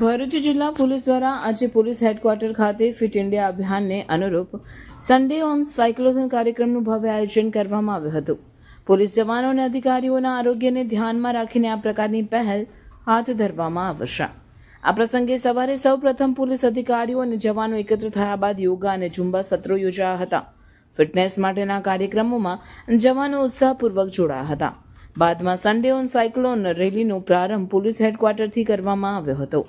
ભરૂચ જિલ્લા પોલીસ દ્વારા આજે પોલીસ હેડક્વાર્ટર ખાતે ફિટ ઇન્ડિયા અભિયાનને અનુરૂપ સન્ડે ઓન સાયક્લોથોન કાર્યક્રમનું ભવ્ય આયોજન કરવામાં આવ્યું હતું. પોલીસ જવાનો અને અધિકારીઓના આરોગ્યને ધ્યાનમાં રાખીને આ પ્રકારની પહેલ હાથ ધરવામાં આવશે. આ પ્રસંગે સવારે સૌ પ્રથમ પોલીસ અધિકારીઓ અને જવાનો એકત્ર થયા બાદ યોગા અને ઝુંબા સત્રો યોજાયા હતા. ફિટનેસ માટેના કાર્યક્રમોમાં જવાનો ઉત્સાહપૂર્વક જોડાયા હતા. બાદમાં સન્ડે ઓન સાયક્લોન રેલીનો પ્રારંભ પોલીસ હેડક્વાર્ટરથી કરવામાં આવ્યો હતો.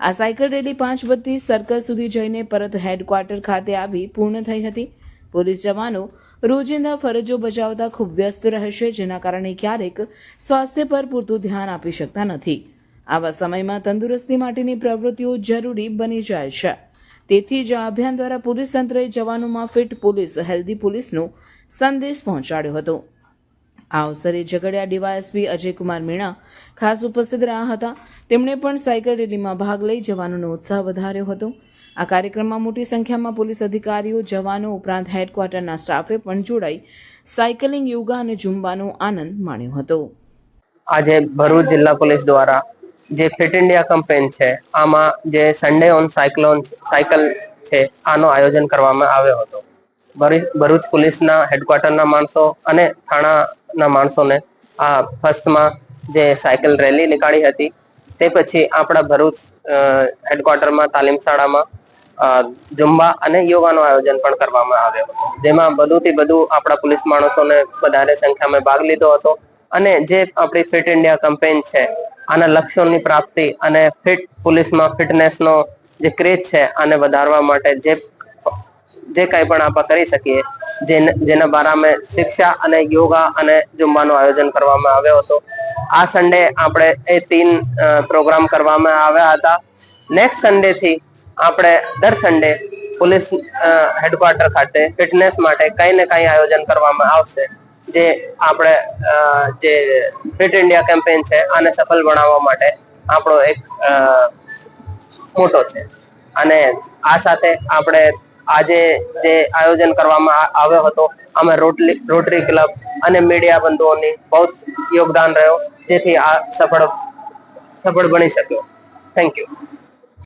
આ સાયકલ રેલી પાંચ બત્રીસ સર્કલ સુધી જઈને પરત હેડક્વાર્ટર ખાતે આવી પૂર્ણ થઈ હતી. પોલીસ જવાનો રોજિંદા ફરજો બજાવતા ખૂબ વ્યસ્ત રહેશે, જેના કારણે ક્યારેક સ્વાસ્થ્ય પર પૂરતું ધ્યાન આપી શકતા નથી. આવા સમયમાં તંદુરસ્તી માટેની પ્રવૃત્તિઓ જરૂરી બની જાય છે. તેથી જ આ અભિયાન દ્વારા પોલીસ તંત્રએ જવાનોમાં ફિટ પોલીસ, હેલ્ધી પોલીસનો સંદેશ પહોંચાડ્યો હતો. આ અવસરે ઝઘડિયા ડીવાયએસપી અજયકુમાર મીણા ખાસ ઉપસ્થિત રહ્યા હતા. તેમણે પણ સાયકલ રેલીમાં ભાગ લઈ જવાનોનો ઉત્સાહ વધાર્યો હતો. આ કાર્યક્રમમાં મોટી સંખ્યામાં પોલીસ અધિકારીઓ, જવાનો ઉપરાંત હેડક્વાર્ટરના સ્ટાફે પણ જોડાઈ સાયકલિંગ, યોગા અને ઝુંબાનો આનંદ માણ્યો હતો. આજે ભરૂચ જિલ્લા પોલીસ દ્વારા જે ફિટ ઇન્ડિયા કેમ્પેન છે, આમાં જે સન્ડે ઓન સાયક્લોન સાયકલ છે, આનો આયોજન કરવામાં આવ્યો હતો. ભરૂચ પોલીસના હેડક્વાર્ટરના માણસો અને થાણાના માણસોને આ ફર્સ્ટમાં જે સાયકલ રેલી નીકાળી હતી, તે પછી આપણા ભરૂચ હેડક્વાર્ટરમાં, તાલીમ શાળામાં જુમ્બા અને યોગાનું આયોજન પણ કરવામાં આવ્યો હતો. જેમાં બધુંથી બધું આપણા પોલીસ માણસોને વધારે સંખ્યામાં ભાગ લીધો હતો અને જે આપણી ફિટ ઇન્ડિયા કેમ્પેન છે આના લક્ષ્યોની પ્રાપ્તિ અને ફિટ પોલીસમાં ફિટનેસનો જે ક્રેઝ છે, આને વધારવા માટે જે જે કંઈ પણ આપણે કરી શકીએ, જેને બારામાં શિક્ષા અને યોગા અને ઝુંબાનું આયોજન કરવામાં આવ્યો હતો. આ સન્ડે આપણે એ તીન પ્રોગ્રામ કરવામાં આવ્યા હતા. નેક્સ્ટ સન્ડેથી આપણે દર સન્ડે પોલીસ હેડક્વાર્ટર ખાતે ફિટનેસ માટે કંઈ ને કંઈ આયોજન કરવામાં આવશે. જે આપણે જે ફિટ ઇન્ડિયા કેમ્પેન છે, આને સફળ બનાવવા માટે આપણો એક મોટો છે. અને આ સાથે આપણે આજે જે આયોજન કરવામાં આવ્યો હતો, અમે રોટલી, રોટરી ક્લબ અને મીડિયા બંધુઓની બહુ યોગદાન રહ્યો, જેથી આ સફળ સફળ બની શક્યો. Thank you